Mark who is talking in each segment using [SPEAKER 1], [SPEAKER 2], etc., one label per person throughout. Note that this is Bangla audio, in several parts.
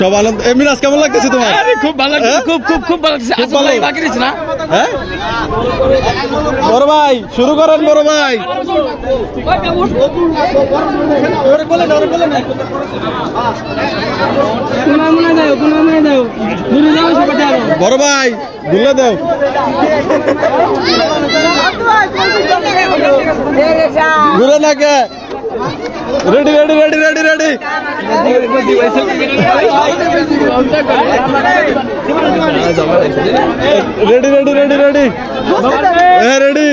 [SPEAKER 1] সব আনন্দ। এ মিরাজ কেমন লাগতেছে তোমার?
[SPEAKER 2] খুব ভালো লাগছে
[SPEAKER 1] হ্যাঁ?
[SPEAKER 2] খুব খুব খুব ভালো লাগছে।
[SPEAKER 1] খুব ভালো।
[SPEAKER 2] বাকি দিচ্ছে না?
[SPEAKER 1] হ্যাঁ? বড় ভাই শুরু করেন বড় ভাই।
[SPEAKER 2] মনে মনে যাও সবাই
[SPEAKER 1] বড় ভাই গুলে দাও ঘুরে না কে? Ready ready ready ready ready ready ready ready
[SPEAKER 2] ready ready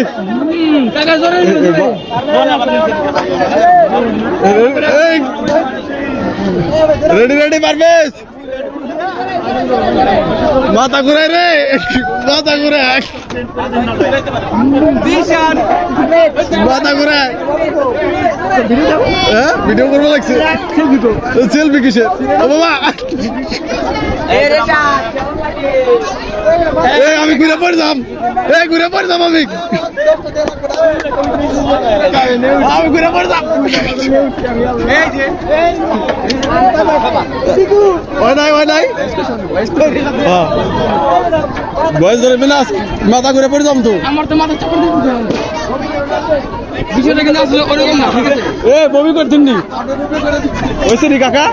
[SPEAKER 1] ready ready Paramesh माता गुरे रे माता गुरे माता गुरे হ্যাঁ? ভিডিও করব লাগছে? সেলফি কিসে ও বাবা! আমি ঘুরে পড়লাম এই ঘুরে পড়লাম আমি। আমি ঘুরে পড়লাম বয়স ধরে বিনাশ মাথা ঘুরে পড়ে যাম তো।
[SPEAKER 2] আমার তো মাথা দিয়ে বিষয়টা কিন্তু আসলে ওরকম না
[SPEAKER 1] এ বমি করতেন নি? ওইসে নি কাকা?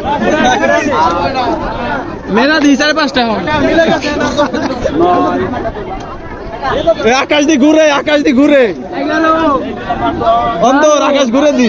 [SPEAKER 2] মেলা দিই সাড়ে পাঁচটা
[SPEAKER 1] আকাশ দি ঘুরে আকাশ দি ঘুরে। অন্তর আকাশ ঘুরে দি।